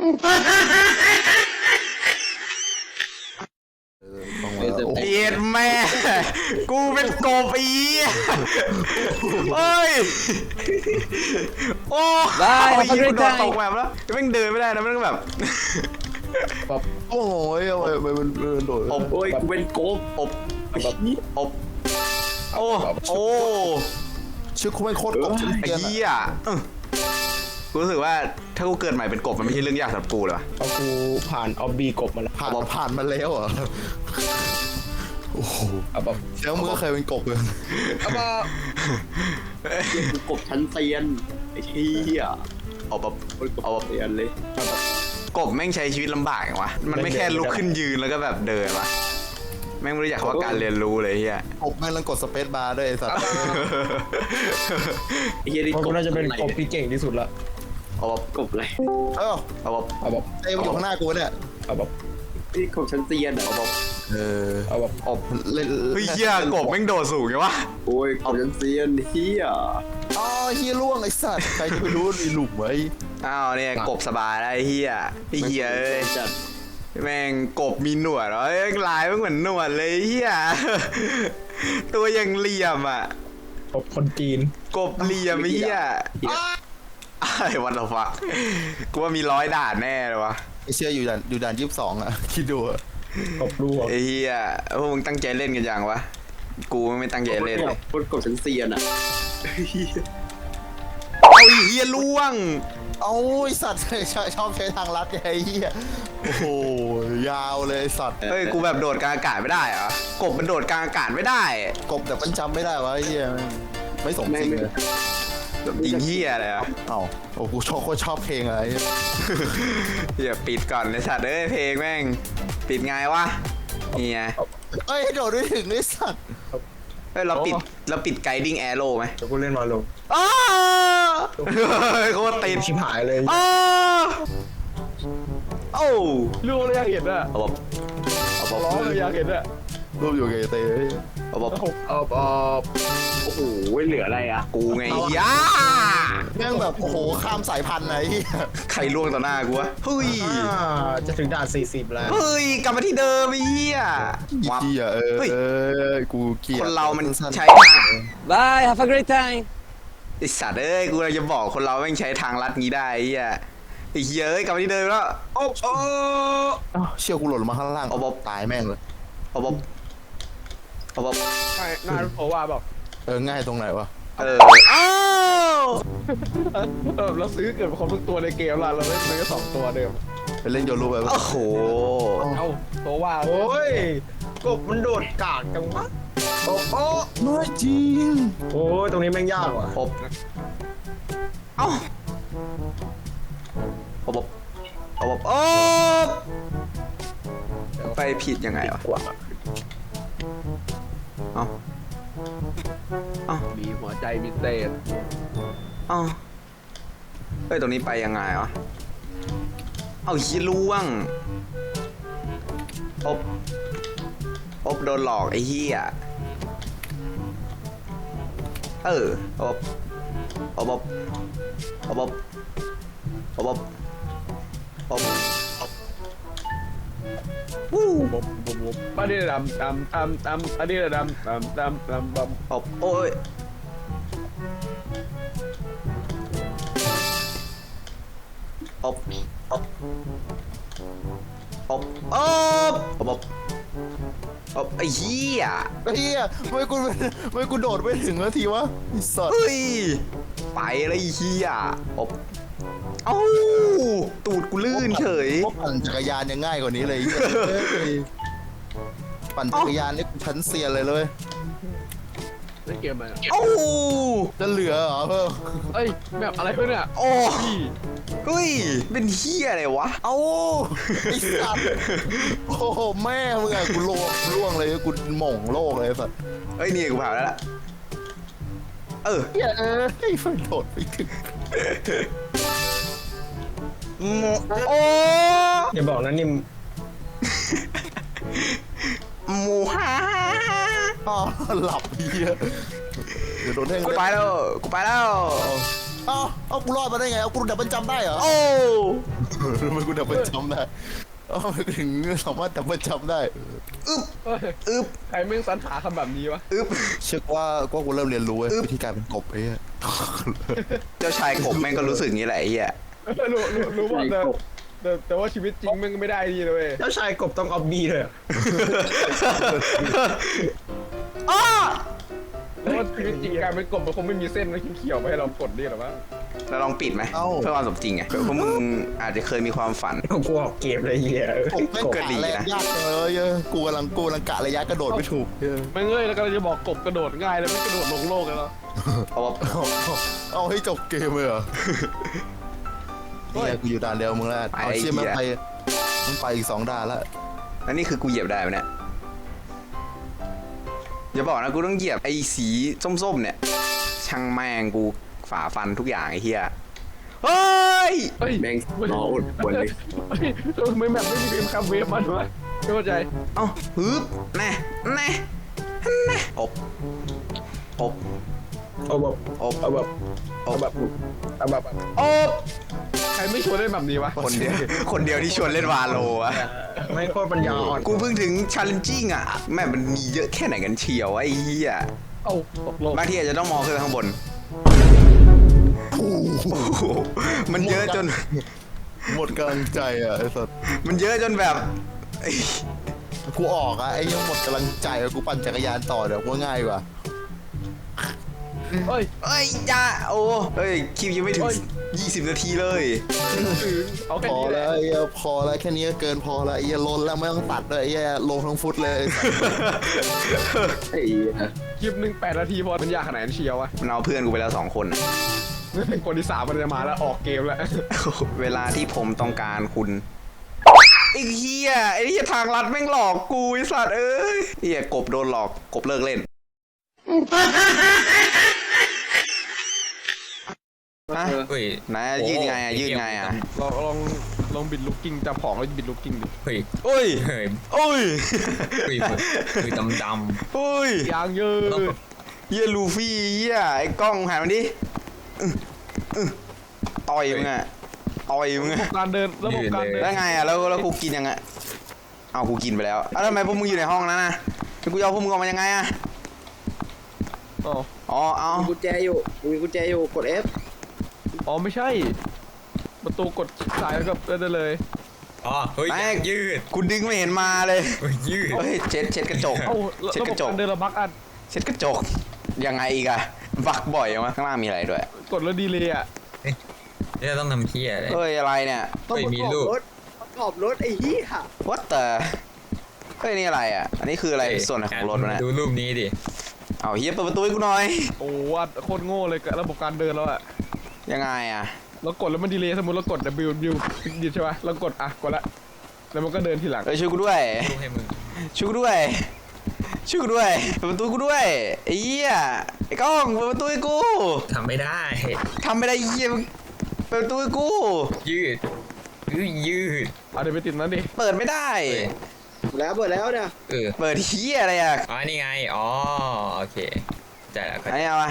ต้องมาแล้วโอ้โหเย็ดแม่ กูเป็นกบอีเอ้ย โอ้ได้ไอ้เอาไปยี่ด้วยโดนใจตกแบบแล้วแม่งเดินไม่ได้นะแม่งแบบ แบบโอ้ยเอาไปไปมันมันโดดอบโอ้ยกูเป็นโกบอบอบ โอ้ โอ้ชื่อคุณเป็นโคตรกบจนไอ้เกียนเหี้ยเออกู รู้สึกว่าถ้ากูเกิดใหม่เป็นกบมันไม่ใช่เรื่องยากสำหรับกูเลยวะเอากูผ่านออบบีกบมาแล้วผ่านผ่านมาแล้วเหรอโอ้โหเอาแบบแล้วมึงก็เคยเป็นกบเลยเอาแบบเหี้ยกูกบชั้นเซียนไอ้เหี้ยเอาแบบโอ้ยกบเอาแบบเซียนเลยกบแม่งใช้ชีวิตลำบากอย่างวะมันไม่แค่ลุกขึ้นยืนแล้วก็แบบเดินวะแม่งไม่รู้จักคำว่าการเรียนรู้เลยเฮียกบแม่งต้องกดสเปซบาร์ด้วยไอ้สัตว์ไอ้เหี้ยนี่เพราะกกูบน่าจะเป็นอะไรกบที่เก่งที่สุดละ เอาแบบกบอะไรเอ้าเอาแบบเอาแบบไอ้มันอยู่ข้างหน้ากูเนี่ยเอาแบบนี่กบชั้นเซียนเหรอเออเอาแบบอบเล่นเฮ้ยเฮียกบแม่งโดดสูงไงวะโอ้ยกบชั้นเซียนเหี้ยอ๋อเฮียล่วงไอ้สัตว์ใครจะไปรู้มีหลุมไว้อ้าวเนี่ยกบสบายแล้วไอ้เฮียไอ้เฮียเอ้ยจัดแม่งกบมีหนวดเหรอเอ้ยลายมันเหมือนหนวดเลยเฮียตัวยังเหลี่ยมอะกบคนจีนกบเหลี่ยมไอ้เฮีย ไอ้วันละฟักกูว่ามีร้อยด่านแน่เลยวะไอ้เชี่ยอยู่ด่านอยู่ด่านยี่สิบสองอะ คิดดูอะกบรูอะไอ้เฮียพวกมึงตั้งใจเล่นกันยังวะ กูไม่ตั้งใจเล่นเลยกบกบชั้นเซียนอะเหี้ยเอาไอ้เฮียล่วง เอาไอ้สัตว์ชอบชอบใช้ทางลัดไงไอ้เฮียโอ้โหยาวเลยไอ้สัตว์เฮ้ยกูแบบโดดกลางอากาศไม่ได้เหรอกบมันโดดกลางอากาศไม่ได้ กบแต่มันจำไม่ได้วะไอ้เฮียไม่สมจริงเลย จริงเฮียเลยอะเอ้าโอ้กูชอบโคตรชอบเพลงอะไรเฮียปิดก่อนเลยสัตว์เอ้ยเพลงแม่ง ปิดไงวะนี่ไงเอ้ยโดดไม่ถึงไอ้สัตว์เฮ้ยเราปิดเราปิดไกดิ้งแอโร่ไหมเดี๋ยวกูเล่นมาโลอ้าวเฮ้ยโคตรติดชิบหายเลยอ้าวโอ้ลูกเลยอยากเห็นอะเอาแบบเอาแบบร้องเลยอยากเห็นอะรูปอยู่กับไอ้เต้เอาแบบเอาเอาโอ้โหเหลืออะไรอะกูไงยาแม่งแบบโอ้โหข้ามสายพันธุ์ไหนเหี้ยใครล่วงต่อหน้ากูวะเฮ้ยอ่าจะถึงด่าน 40 แล้ว เฮ้ยกลับมาที่เดิมไอ้เหี้ยอีวับเหี้ยเออเฮ้ยเออกูเกลียดคนเรามันสั้ๆใช้ทาง Bye have a great time ไอสัตว์เอ้ยกูเลยจะบอกคนเราแม่งใช้ทางลัดงี้ได้ไอ้เหี้ยไอ้เหี้ยเอ้ยกลับมาที่เดิมแล้วโอ้โอ้อ้าวเชี่ยกูหล่นลงมาข้างล่างเอาบอกตายแม่งเลยเอาแบ บเอาแบบน่าโอว่าแบบเออง่ายตรงไหนวะเอออ้าวเออเราซื้อเกิดครบทุกตัวในเกมละเราไม่ซื้อสองตัวเดิมไปเล่นโยรูไปโอ้โหเอ้าโตว่าโอ้ยกบมันโดดกากจังวะโอ้โอ้ไม่จริงโอ้ยตรงนี้แม่งยากว่ะอบเอ้าเอาแบบเอาแบบโอ้ไปผิดยังไงวะ กว่าเอ้าเอ้ามีหัวใจพิเศษเอ้าเฮ้ยตรงนี้ไปยังไงวะเอาขี้ล่วงอบอบโดนหลอกไอ้เหี้ยเอออบอบอบอบอบอบอบอบวู้บ บบบปะเดียดำดำดำดำปะเดียดำดำดำดำดำอบโอ้ยอบอบอบอบอบอบอบไอ้เหี้ยไอ้เหี้ยทำไม่กูไม่กูโดดไม่ถึงนาทีวะไอ้สัตว์เฮ้ย ไปเลยไอ้เหี้ยอบเอ้าตูดกูลื่นเฉย พวกปั่นจักรยานยังง่ายกว่านี้เลยไอ้เหี้ย ปั่นจักรยานนี่กูชั้นเซียนเลยเลยเล่นเกมอะไรเอ้าจะเหลือเหรอเพิ่มเอ้ยแบบอะไรเพื่อนเนี่ยโอ้เฮ้ย เป็นเหี้ยอะไรวะ เอ้าไอ้สัตว์โอ้โหแม่มึงอะกูโลกล่วงเลยกูหม่งโลกเลยไอ้สัตว์เฮ้ยนี่กูผ่านแล้วล่ะ เออเหี้ยเอ้ยไฟโดดไปถึงโมโอ้อย่าบอกนะนิม หมูฮ่าอ๋อหลับเียเดี๋ยวโดนแทงกูไปแล้ว กูไปแล้ว เอ้าเอากูรอดมาได้ไง เอากูดับเบิลจำได้เหรอโอ้ทำไมกูดับเบิลจำได้เอ้าถึงสามารถดับเบิลจำได้ อึ๊บ เฮ้ยอึ๊บ ใครแม่งสรรหาคำแบบนี้วะอึ๊บ เชื่อว่าก็กูเริ่มเรียนรู้เว้ยวิธีการเป็นกบไอ้เหี้ย เจ้าชายกบแม่งก็รู้สึกอย่างนี้แหละไอ้เหี้ย รู้รู้รู้ว่าแต่ แต่แต่ว่าชีวิตจริงแม่งไม่ได้ดีเลยเว้ยเจ้าชายกบต้องออบบีเลยเหรออ้าแต่ว่าชีวิตจริงการเป็นกบมันคงไม่มีเส้นมันเขียวๆไปให้เรากดนี่หรอวะเราลองปิดไหมเพื่อความสมจริงไงเพราะมึงอาจจะเคยมีความฝันเอากูออกเกมเลยเฮียกบแม่งกบกะดีแรงนะยากจังเลยเว้ยกูกำลังกูกำลังกะระยะกระโดดไม่ถูกเหี้ยแม่งเอ้ยแล้วก็จะบอกกบกระโดดง่ายแล้วไม่กระโดดลงโลกเลยเหรอเอาว่าเอาเอาให้จบเกมเลยเหรอ เนี่ยกูอยู่ด่านเดียวมึงแล้วเอาเชี่ยมันไปมันไปอีกสองด่านแล้วแล้วนี่คือกูเหยียบได้ไหมเนี่ยอย่าบอกนะกูต้องเหยียบไอ้สีส้มๆเนี่ย ช่างแม่งกูฝ่าฟันทุกอย่างไอ้เหี้ยเฮ้ยเฮ้ยแม่งรออดควรเลยเฮ้ยทำไมแบบไม่มีเกมคัมเวฟมาด้วยไม่เข้าใจเอ้าฮึบแน่แน่แน่อบอบเอาแบบอบเอาแบบอบเอาแบบเอาแบบอบ ใครไม่ชวนเล่นแบบนี้วะคนเดียวคนเดียวที่ชวนเล่นวาโลอะไม่งโคตรปัญญาอ่อนกูเพิ่งถึง challenging อะแม่มันมีเยอะแค่ไหนกันเชียวไอ้เหี้ยเอ้าตกลงบางทีอาจจะต้องมองขึ้นไปข้างบนโอ้โหมันเยอะจน หมดกำลังใจอะไอ้สัสมันเยอะจนแบบเอ้ยกูออกอะไอ้ยังหมดกำลังใจอะกูปั่นจักรยานต่อเดี๋ยวกูง่ายกว่าเฮ้ยเอ้ยจ้าโอ้เอ้ยคลิปยังไม่ถึงเอ้ย 20 นาทีเลยถึงเอาแค่พอนี้แหแล้ละวไอ้เหี้ยพอแล้วแค่นี้ก็เกินพอแล้วไอ้เหี้ยลนแล้วไม่ต้องตัดเลยไอ้เหี้ยลงทั้งฟุตเลยไอ้สัสไอ้เหี้ยคลิปหนึ่งแปดนาทีพอมันยากขนาดนั้นเชียววะมันเอาเพื่อนกูไปแล้วสองคนน่ะคนที่สามมันจะมาแล้วออกเกมแล้ว เวลาที่ผมต้องการคุณไอ้เหี้ยไอ้เหี้ยทางลัดแม่งหลอกกูไอ้สัตว์เอ้ยเหี้ยกบโดนหลอกกบเลิกเล่น ฮะเฮ้ยไหนอะยืดไงอะยืดไงอะลองลองลองบิดลูกกิ้งจับของแล้วบิดลูกกิ้งดิเฮ้ยโอ้ยเฮ้ยโอ้ยเฮ้ยคือดำดโอ้ยยางเยอะเหี้ยลูฟี่เหี้ยไอ้กล้องหันมาดิอื้ออื้อต่อยมึงอะต่อยมึงระบอะบการเดินระบบการเดินแล้วไงอะแล้วแล้วกูกินยังไงเอากูกินไปแล้วแล้วทำไมพวกมึงอยู่ในห้องนั้นน่ะแล้วกูจะเอาพวกมึงออกมายังไงอะอ๋ออ๋อเอามีกุญแจอยู่มีกุญแจอยู่กด F อ๋อไม่ใช่ ประตูกดสายแล้วก็เดินได้เลยำอ๋อเฮ้ยยืดกูดึงไม่เห็นมาเลย เฮ้ยยืด เฮ้ยเช็ดเช็ดกระจก เอ้าเช็ดระกบบระจก การเดินระบักอัดเช็ดกระจก ยังไงอีกอะบักบ่อยมั้ยข้างล่างมีอะไรด้วย กดแล้วดีเลยอะเนี่ยต้องทำเที่ยอะไรเฮ้ยอะไรเนี่ย เฮ้ยมีรูปรถประกอบรถไอ้เหี้ย what the เฮ้ยนี่อะไรอะ อันนี้คืออะไรส่วนไหนของรถวะเนี่ยดูรูปนี้ดิ เอาเฮียเปิดประตูให้กูหน่อย โอ้วัดโคตรโง่เลยกับระบบการเดินแล้วอะ ยังไงอะ เรากดแล้วมันดีเลยสมมติเรากด W W ดิใช่ป่ะเรากดอะกดละ แล้วมันก็เดินทีหลัง เอ้ยช่วยกูด้วยรูปให้มึงช่วยกูด้วย ช่วยกูด้วยเปิดประตูให้กูด้วยไอ้เหี้ยไอ้กล้องเปิดประตูให้กูทำไม่ได้ ทำไม่ได้ไอ้เหี้ยมึงเปิดประตูให้กู ยืดยืดยืด เอาเดี๋ยวไปติดนั้นดิ เปิดไม่ได้แล้วเปิดแล้วเนี่ยเออเปิดเหี้ยอะไรอะอ๋อนี่ไงอ๋อโอเคใจแล้วอันนี้เอามา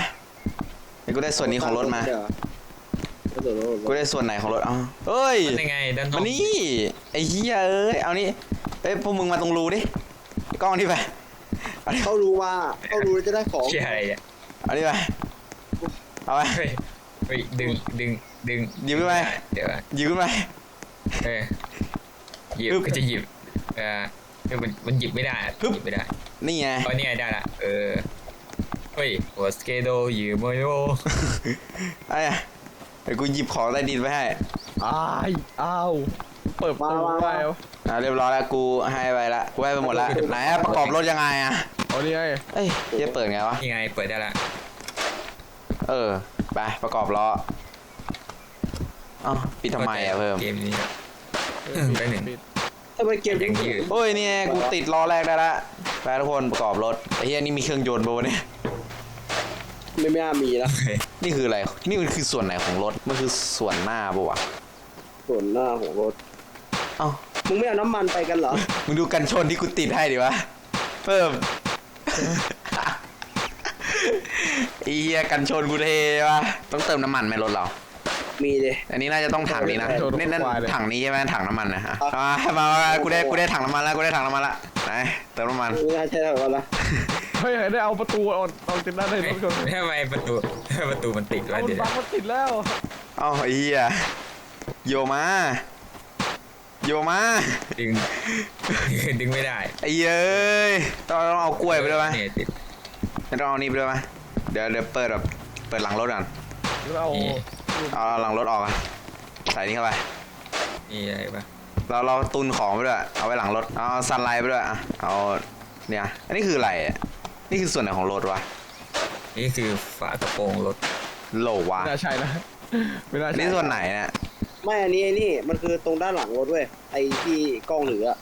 เดี๋ยวกูได้ส่วนนี้ของรถมา เดี๋ยว กระโดดรถกูได้ส่วนไหนของรถอ๋อเฮ้ยยังไงด้านนอมากนี่ไอ้เหี้ยเอ้ยเอานี่เอ้ยพวกมึงมาตรงรูดิไอ้กล้องนี่ไปเอาดิเข้ารู้ว่าเข้ารู้แล้วจะได้ของเชี่ยอะไรอะเอาดิไปเอาไป เฮ้ยเฮ้ยดึงดึงดึงหยิบขึ้นไป เดี๋ยวอะหยิบขึ้นไป เออหยิบปึ๊บก็จะหยิบเออเออมันมันหยิบไม่ได้อะปึ๊บ หยิบไม่ได้นี่ไงอ๋อเนี่ยได้ละเออเฮ้ยหัวสเกโดยืมโมโยไอ้อะเดี๋ยวกูหยิบของใต้ดินไปให้ อ้ายอ้าว เปิดประตูไปเอาอ่าเรียบร้อยแล้วกูให้ไปละกูให้ไปหมดละไหนอะประกอบรถยังไงอะเอานี่ไงเอ้ยจะเปิดไงวะนี่ไงเปิดได้ละเออ ไปประกอบล้อเอ้าปิดทำไมอะเพิ่ม เกมนี้ไปหนึ่ง ปิดทำไมเกมยังยืดโอ้ยนี่ไงกูติดล้อแรกได้ละไปทุกคนประกอบรถไอ้เหี้ยนี่มีเครื่องยนต์ปะวะเนี่ย ไม่ไม่น่ามีแล้วเฮ้ยนี่คืออะไร นี่มันคือส่วนไหนของรถ มันคือส่วนหน้าปะวะ ส่วนหน้าของรถ เอ้า มึงไม่เอาน้ำมันไปกันเหรอ มึงดูกันชนที่กูติดให้ดิวะ เพิ่มไอ้เหี้ยกันชนกูเทวะ ต้องเติมน้ำมันไหมรถเรา มีเลย อันนี้น่าจะต้องถังนี้นะโดนนี่นั่นควายเลยถังนี้ใช่ไหมถังน้ำมันนะฮะมามามากูได้กูได้ถังน้ำมันแล้วกูได้ถังน้ำมันละไหนเติมน้ำมันไม่น่าใช่หรอกละ เฮ้ยได้เอาประตูเอาเอาติดหน้าได้เฮ้ท่ายนผู้ชมทำไมประตูประตูมันติดเอาวะเดี๋ยวบังมันติดแล้วเอ้าไอ้เหี้ยโยมาโยมาดึงดึงไม่ได้ไอ้เย้ยต้องต้องเอากล้วยไปด้วยไหมเนี่ยติดไม่ต้องเอานี่ไปด้วยไหมเดี๋ยวเดี๋ยวเปิดแบบเปิดหลังรถก่อนแล้วเอานี่เอาหลังรถออกอะใส่นี่เข้าไปนี่อะไรปะเราเราตุนของไปด้วยเอาไว้หลังรถเอาซันไลท์ไปด้วยอะเอาเนี่ยอันนี้คืออะไรอะ นี่คือส่วนไหนของรถวะนี่คือฝากระโปรงรถโหลวะไม่น่าใช่นะไม่น่าอันใช่นี้ส่วนไหนเนี่ยไม่อันนี้ไอ้นี่มันคือตรงด้านหลังรถเว้ยไอ้ที่กล้องเหลืออะ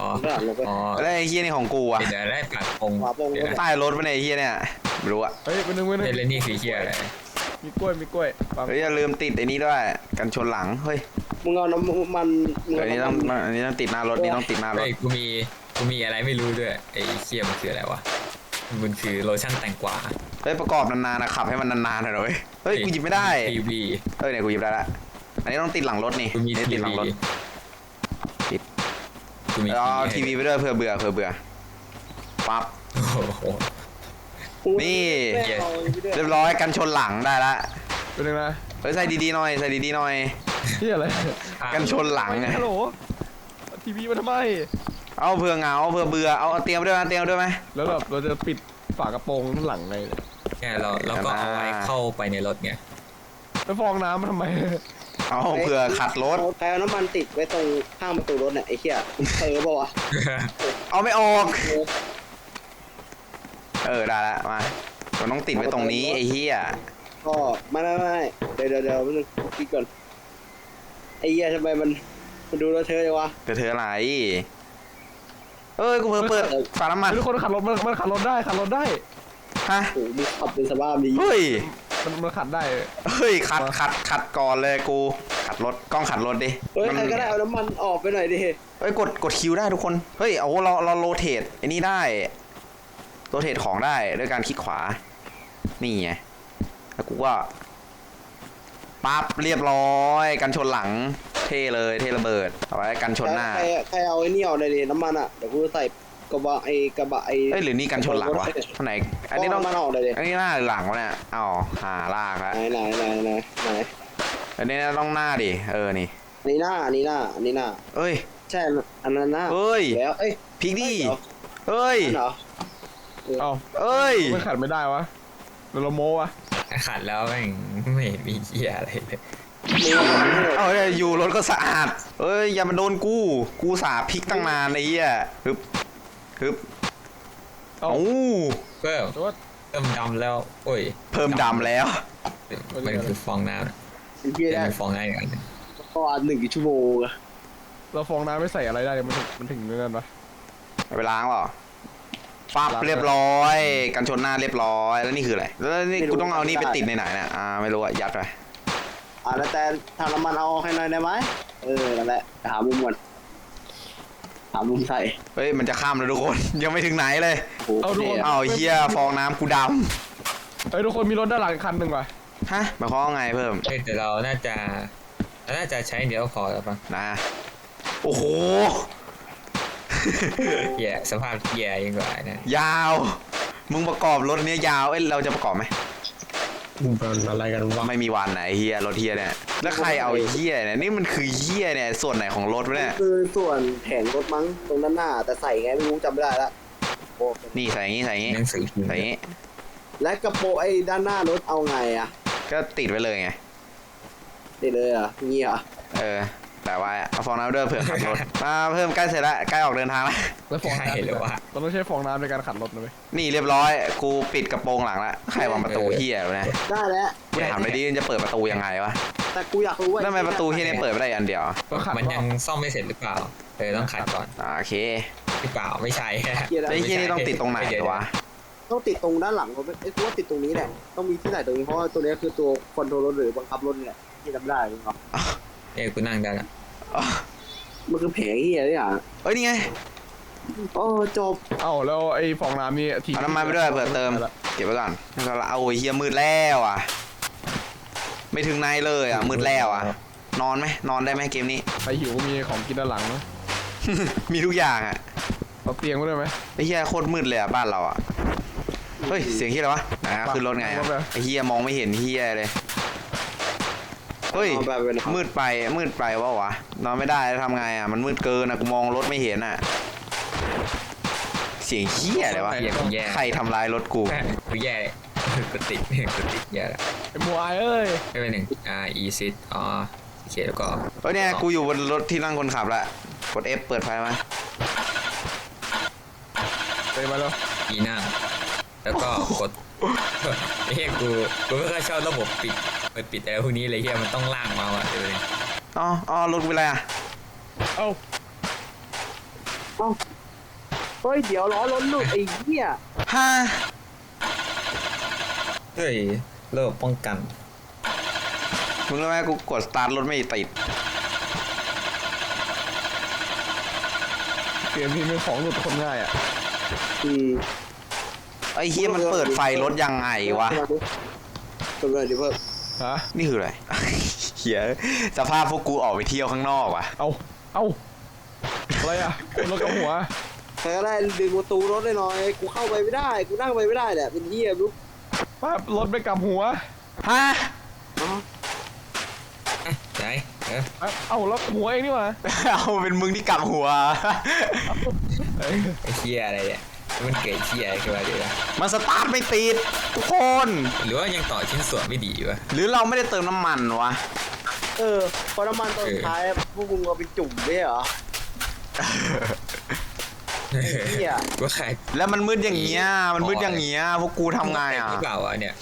อ๋อด้านหลังรถเว้ยอ๋อแล้วไอ้เฮียนี่ของกูอะเดี๋ยวได้ฝากระโปรงฝากระโปรง เดี๋ยวนะใต้รถปะเนี่ยไอ้เฮียเนี่ยไม่รู้อะเฮ้ยเป็นหนึ่งเป็นหนึ่งเดี๋ยวแล้วนี่คือเฮียอะไรมีกล้วยมีกล้วยปังเฮ้ยอย่าลืมติดไอ้นี้ด้วยกันชนหลังเฮ้ยมึงเอาน้ำมันมึงเดี๋ยวเอานี้ต้องน้ำมันอันนี้ต้องติดหน้ารถนี่ต้องติดหน้ารถ เฮ้ยกูมีกูมีอะไรไม่รู้ด้วยไอ้เคียมันคืออะไรวะ มันคือโลชั่นแต่งกวาเฮ้ยประกอบนานๆนะขับให้มันนานๆหน่อยนะเว้ยเฮ้ยกูหยิบไม่ได้ทีวีเฮ้ยเนี่ยกูหยิบได้ละอันนี้ต้องติดหลังรถนี่กูมี นี่ทีติดหลังรถวีติดกูมี เอาทีวีไปด้วยเผื่อเบื่อเผื่อเบื่อปั๊บ โอ้โหมึงนี่ไม่เอาอันนี้ไปด้วยเรียบร้อยกันชนหลังได้ละเป็นหนึ่งนะเฮ้ยใส่ดีๆหน่อยใส่ดีๆหน่อย ที่อะไร กันชนหลังไงฮัลโหลเอาทีวีมาทำไม เอาเผื่อเหงาเผื่อเบื่อเอาเอาเตรียมไปด้วยนะเตรียมไปด้วยไหม แล้วแบบเราจะปิดฝากระโปรงข้างหลังไงเนี่ยเนี่ยเราเราก็เอาไว้เข้าไปในรถไงแล้วฟองน้ำมาทำไม เอาเผื่อขัดรถเอาใครเอาน้ำมันติดไว้ตรงข้างประตูรถเนี่ยไอ้เหี้ยเออบอกว่าวะเอาไม่ออก เออได้ละมามันต้องติดไว้ตรงนี้ไอ้เหี้ยก็ไม่ไม่ไม่เดี๋ยวเดี๋ยวเดี๋ยวแป๊บนึงคิดก่อนไอ้เหี้ยทำไมมันมันดูแล้วเธอะจังวะเธอเธออะไร เอ้ยกูเพิ่งเปิดฝาน้ำมันทุกคนขับรถมันมันขับรถได้ขับรถได้ฮะโอ้โหมึงขับเป็นสภาพนี้เฮ้ยมันมันขัดได้เฮ้ยขัดขัดขัดก่อนเลยกูขัดรถกล้องขัดรถดิเฮ้ยมันใครก็ได้เอาน้ำมันออกไปหน่อยดิเฮ้ยกดกดคิวได้ทุกคนเฮ้ยเอาเราเราโรเทตไอ้นี่ได้โรเทตของได้ด้วยการคลิกขวา นี่ไงแล้วกูก็ปั๊บเรียบร้อยกันชนหลังเท่เลยเท่ระเบิดเอาไว้กันชนหน้า ใครใครเอาไอ้นี่ออกหน่อยดิน้ำมันอะเดี๋ยวกูใส่กระบะไอ้กระบะไอ้เอ้ยหรือนี่กันชนหลังวะท่าไหน อันนี้ต้องเาน้ำมันออกหน่อยดิอันนี้หน้าหรือหลังวะเนี่ยอ้าวหาลากแล้วไหนไหนไหนไหนไหนอันนี้ต้องหน้าดิเออนี่อันนี้หน้าอันนี้หน้าอันนี้หน้า เอ้ยใช่อันนั้นหน้าเอ้ยแล้วเอ้ยพลิกดิเดี๋ยวเอ้ยนั่นเหรอเอ้าเอ้ยมันขัดไม่ได้วะเราเราโม้วะขัดแล้วแม่งไม่เห็นมีเฮียอะไรเลยมึง เอาอันนี้ให้หน่อยเอาเนี่ยอยู่รถก็สะอาดเอ้ยอย่ามาโดนกูกูสาพลิกตั้งนานไอ้เหี้ยฮึบฮึบเอ้าเอ้าเพิ่มแต่ว่าเพิ่มดำแล้วโอ้ยเพิ่มดำแล้วมันคือฟองน้ำไอ้เหี้ยเป็นได้ฟองน้ำอย่างนั้นก็อันหนึ่งกี่ชั่วโมงอะเราฟองน้ำไม่ใส่อะไรได้มันถึงมันถึงนั่นปะไปล้างเปล่าปั๊บล้างเรียบร้อย กันชนหน้าเรียบร้อย แล้วนี่คืออะไร แล้วนี่กูต้องเอานี่ไปติดในไหนเนี่ยอ่าไม่รู้อะยัดไป อ่าแล้วแต่ทางน้ำมันเอาให้หน่อยได้ไหมเออนั่นแหละไปหามุมก่อนหามุมใส่เฮ้ยมันจะข้ามแล้วทุกคน ยังไม่ถึงไหนเลยโอ้โหเอาดูเนี่ยเอาเฮียฟองน้ำกูดเฮ้ยทุกคนมีรถด้านหลังอีกคันหนึ่งว่ะำฮะหมายความว่าไงเพิ่มเฮ้ยแต่เราน่าจะเราน่าจะใช้เดี๋ยวพอแล้วปะนะโอ้โหเฮียสภาพเฮียยิ่งกว่านะ ยาว มึงประกอบรถเนี้ยยาว เอ้ยเราจะประกอบไหม มันอะไรกันวะไม่มีวันไหนเฮียรถเฮียเนี่ยแล้วใครเอาเฮียเนี่ยนี่มันคือเฮียเนี่ยส่วนไหนของรถวะเนี่ยคือส่วนแผงรถมั้งตรงด้านหน้า แต่ใส่ไงไม่รู้จำไม่ได้ละโอ้นี่ใส่อย่างงี้ใส่อย่างงี้หนังสือพิมพ์ใส่อย่างงี้และกระโปรงไอ้ด้านหน้ารถเอาไงอะก็ติดไว้เลยไงนี่เลยอะงี้เหรอเออ แต่ว่าเอาฟองน้ำด้วยเผื่อขับรถ มาเพิ่มใกล้เสร็จแล้วใกล้ออกเดินทางแล้วแล้วฟองใช่น้ำหรือว่าเราต้องใช้ฟองน้ำในการขัดรถนะเว้ยนี่เรียบร้อย กูปิดกระโปรงหลังแล้วใครวางประตูเฮียวะเนี่ยได้แล้วกูถามเลยดิมันจะเปิดประตูยังไงวะแต่กูอยากรู้ว่าแล้วทำไมประตูเฮียนี่เปิดไม่ได้อันเดียวต้องขัดมันยังซ่อมไม่เสร็จหรือเปล่าเออต้องขัดก่อนอ่าโอเคหรือเปล่าไม่ใช่เกียร์ไอ้อะไรเฮียนี่ต้องติดตรงไหนวะต้องติดตรงด้านหลังรถไอ้ยกูว่าติดตรงนี้แหละต้องมีที่ไหนตรงนี้เพราะว่าตัวนี้คือตัวคอนโทรลรถหรือบังคับรถนี่แหละที่จำได้หรือ เปล่าเอ้ยกูนั่งได้ละอ๋อมันคือแผงเฮียนี่อะเอ้ยนี่ไงโอ้จบ เอ้าแล้วไอ้ฟองน้ำนี่ทีเอาน้ำมันไปด้วยเผื่อเติม เก็บไว้ก่อนแล้วก็เอาโอ้ยเฮียมืดแล้วอะ ไม่ถึงไหนเลยอะมืดแล้วอะ นอนไหมนอนได้ไหมเกมนี้ไปหิวมีของกินด้านหลังไหมมีทุกอย่างอะเอาเตียงไว้ด้วยไหม ไอ้เฮียโคตรมืดเลยอะบ้านเราอะเฮ้ยเสียงเฮียอะไรวะไหนอะขึ้นรถไงอะไอ้เฮียมองไม่เห็นเฮียเลย เฮ้ย เอาแบบเป็นมืดไปมืดไปวะวะนอนไม่ได้แล้วทำไงอะมันมืดเกินอะกูมองรถไม่เห็นอะ เสียงเฮียอะไรวะเฮียกูแย่ ใครทำลายรถกู กูแย่กูติดกูติดแย่แล้วไอ้หมัวไอเอ้ยไม่เป็นหนึ่งอ่า e s i t อ๋อโอเคแล้วก็เฮ้ยเนี่ยกูอยู่บนรถที่นั่งคนขับละกด F เปิดไฟมา ไปมาแล้วอีนั่ง แล้วก็กดไอ้เฮียกูกูไม่ค่อยชอบระบบปิดเปิดปิดอะไรพวกนี้เลยเฮียมันต้องล่างมาว่ะเดี๋ยวนี้อ๋ออ๋อรถกูเป็นไรอะเอ้าเฮ้ย เดี๋ยวล้อรถหลุดไอ้เหี้ยฮ่าเฮ้ยระบบป้องกันมึงรู้ไหมกูกดสตาร์ทรถไม่ติดเกมนี้มีของหลุดคนง่ายอะอืม ไอ้เฮียมันเปิดไฟรถยังไงวะทำไรดิเพิ่มฮะนี่คืออะไร เฮียสภาพพวกกูออกไปเที่ยวข้างนอกว่ะ เอาเอาอะไรอะรถกับหัวใครก็ได้ดึงประตูรถได้หน่อยกูเข้าไปไม่ได้ กูนั่งไปไม่ได้เนี่ยเป็นเหี้ยลูกป้ารถไปกับหัวฮะไหนเออเอ้าเอาแล้วหัวเองนี่หว่าเอาเป็นมึงที่กลับหัว เอ้ย ไอ้เฮียอะไรเนี่ย มันเกิดเฮียอะไรขึ้นมาเดี๋ยวนะมันสตาร์ทไม่ติดทุกคน หรือว่ายังต่อชิ้นส่วนไม่ดีวะ หรือเราไม่ได้เติมน้ำมันวะ เออพอน้ำมันตอนสุดท้ายพวกมึงเอาไปจุ่มด้วยเหรอไอ้เหี้ยว่าใครแล้วมันมืดอย่างเงี้ย มันมืดอย่างเงี้ย พวกกูทำไงอะหรือเปล่าวะเนี่ย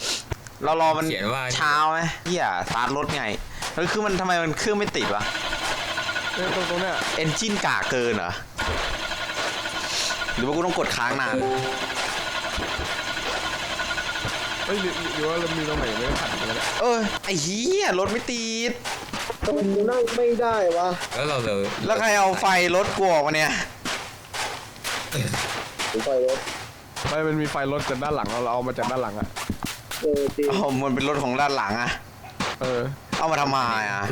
เรารอมันเขียนว่าเช้าไหมเฮียสตาร์ทรถไงเฮ้ยคือมันทำไมมันเครื่องไม่ติดวะเนี่ยตรงตรงเนี้ยเอนจินกากเกินเหรอ หรือว่ากูต้องกดค้างนานเฮ้ยหรือหรือว่าเรามีตรงไหนไม่ได้ผ่านกันแล้วเนี่ยเออไอ้เฮียรถไม่ติดทำไมกูนั่งไม่ได้วะแล้วเราเลยแล้วใครเอาไฟรถกูออกมาเนี่ย ผมไปรถไม่มันมีไฟรถจากด้านหลังเราเราเอามาจากด้านหลังอะเออจริงเอามันเป็นรถของด้านหลังอะ เออ เอามาทำไมอะ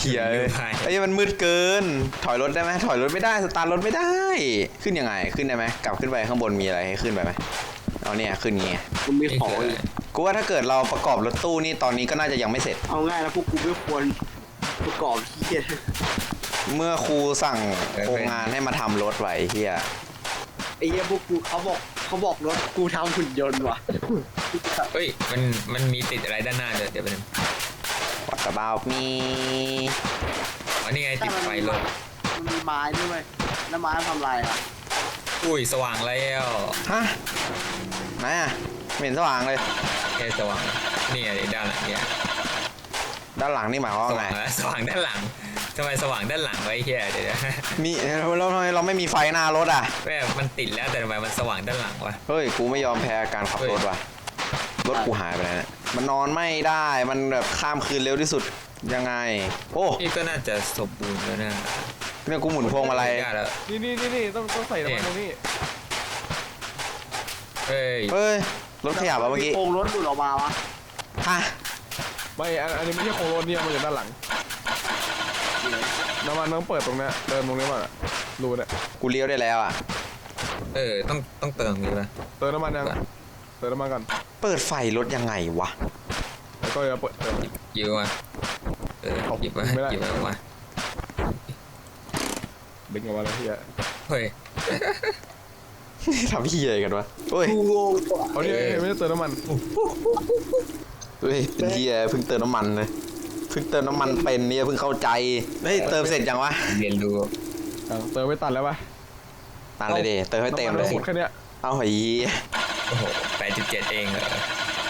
เฮียเอ้ยไอ้ยมันมืดเกิน ถอยรถได้ไหมถอยรถไม่ได้สตาร์ทรถไม่ได้ ขึ้นยังไงขึ้นได้ไหมกลับขึ้นไปข้างบนมีอะไรให้ขึ้นไปไหมเอาเนี่ยขึ้นงี้มันมีนี่ของคืออีอะไรกกูว่าถ้าเกิดเราประกอบรถตู้นี่ตอนนี้ก็น่าจะยังไม่เสร็จ เอาง่ายนะพวกกูไม่ควรประกอบเหี้ยเมื่อครูสั่งโครงงานให้มาทำรถไว้เฮียไอ้เหี้ยพวกกูเขาบอกเขาบอกรถกูทำหุ่นยนต์ว่ะเฮ้ยมันมันมีติดอะไรด้านหน้าเดี๋ยวเดี๋ยวไปบนึง What about me อ๋อนี่ไงติดไฟรถมันมีไม้ด้วยไหมแล้วไม้มันทำลายอะอุ้ยสว่างแล้วฮะไหนอะไม่เห็นสว่างเลยแค่สว่างนี่ไงด้านหลังเนี่ยด้านหลังนี่หมายความสว่าไงว่างแล้วสว่างด้านหลังทำไมสว่างด้านหลังไว้เฮียเดี๋ยวนะมีแล้วทำไมเราไม่มีไฟหน้ารถอะ แม่มันติดแล้วแต่ทำไมมันสว่างด้านหลังวะ เฮ้ย กูไม่ยอมแพ้การขับรถว่ะ รถกูหายไปแล้วเนี่ย มันนอนไม่ได้ มันแบบข้ามคืนเร็วที่สุดยังไง โอ้นี่ก็น่าจะสมบูรณ์แล้วนะเนี่ยกูหมุนพวงมาลัยได้แล้วนี่นี่นี่นี่ต้องต้องใส่น้ำมันตรงนี้เฮ้ยเฮ้ยรถขยับอะเมื่อกี้โครงรถหลุดออกมาวะฮะไม่อันอันนี้ไม่ใช่โคโรนเนี่ยมันจากด้านหลังน้ำมันต้องเปิดตรงเนี้ยเติมตรงนี้มารูเนี่ยกูเลี้ยวได้แล้วอะเออต้องต้องเติมนี้ป่ะเติมน้ำมันยังเติมน้ำมันก่อน เปิดไฟรถยังไงวะ แล้วก็จะเปิดเติมหยิบมาเออหยิบมาไม่ได้ หยิบมาออกมาดึงออกมาเลยที่เฮ้ย ทำพี่อะไรกันวะเฮ้ยกูงงว่ะเอาเนี่ยไม่ได้เติมน้ำมันเฮ้ยเป็นที่เพิ่งเติมน้ำมันเลยเพิ่งเติมน้ำมันเป็นเนี่ยเพิ่งเข้าใจเฮ้ยเติมเสร็จยังวะเรียนรู้อะเติมไม่ตันแล้วปะตันเลยดิเติมให้เต็มเลยน้ำนหมดแค่เนี้ยเอาไอ้เหี้ย โอ้โหแปดจุดเจ็ดเองเหรอ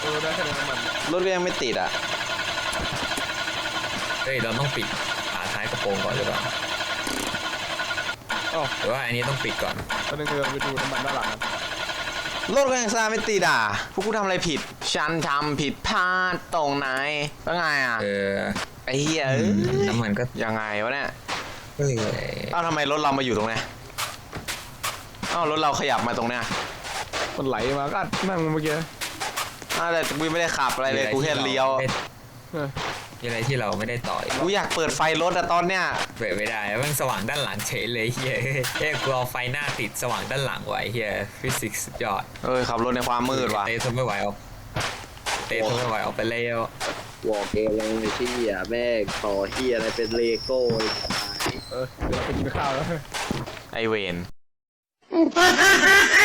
เออได้แค่นี้น้ำมันรถก็ยังไม่ติดอะ เฮ้ย เราต้องปิดฝาท้ายกระโปรงก่อนหรือเปล่าอ๋อหรือว่าอันนี้ต้องปิดก่อน ตอนนึงคือไปดูน้ำมันด้านหลังกันรถก็ยังสตาร์ทไม่ติดอะ พวกกูทำอะไรผิด ฉันทำผิดพลาดตรงไหนแล้วไงอะ เออ ไอ้เหี้ยเอ้ยน้ำมันก็ ยังไงวะเนี่ย เฮ้ย เอ้าทำไมรถเรามาอยู่ตรงเนี้ยเอ้ารถเราขยับมาตรงเนี้ย มันไหลมาก็นั่งเมื่อกี้อ้าวแต่กูไม่ได้ขับอะไรเลยกูแค่เลี้ยวเออมีอะไรที่เราไม่ได้ต่อยกูอยากเปิดไฟรถอะตอนเนี้ยเปิดไม่ได้มันสว่างด้านหลังเฉยเลยเฮียเฮ้ยกูเอาไฟหน้าติดสว่างด้านหลังไว้เฮียฟิสิกส์สุดยอดเอ้ยขับรถในความมืดว่ะเตะทนไม่ไหวออกเตะทนไม่ไหวออกไปแล้ววอลเกมอะไรไม่ใช่เหี้ยแม่งต่อเหี้ยอะไรเป็นเลโก้ไอ้สัสเออเดี๋ยวเราไปกินข้าวแล้วไอเวน Ha ha ha ha!